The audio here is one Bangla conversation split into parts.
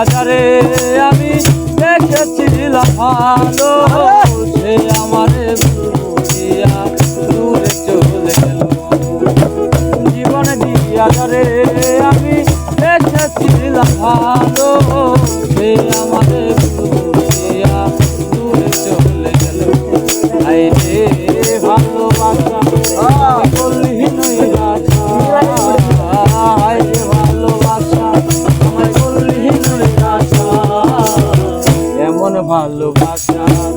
আজারে আমি দেখেছি লাফালো সে আমার দূরে চলে গেল। জীবন দিয়া আমি দেখেছি লাফালো সে আমার বুঝিয়া ভালোবাসা।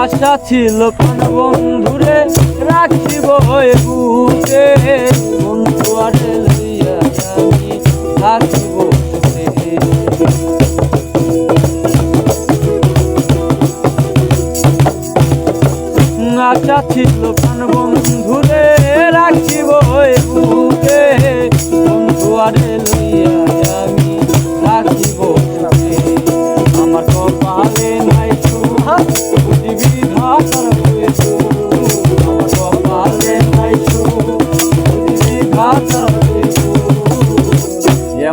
আশা ছিল কোন বন্ধুরে রাখিব বুকে। বন্ধু আরে লইয়া। আশা ছিল কোন বন্ধুরে রাখিব বুকে। বন্ধু আরে লইয়া আমার কপালে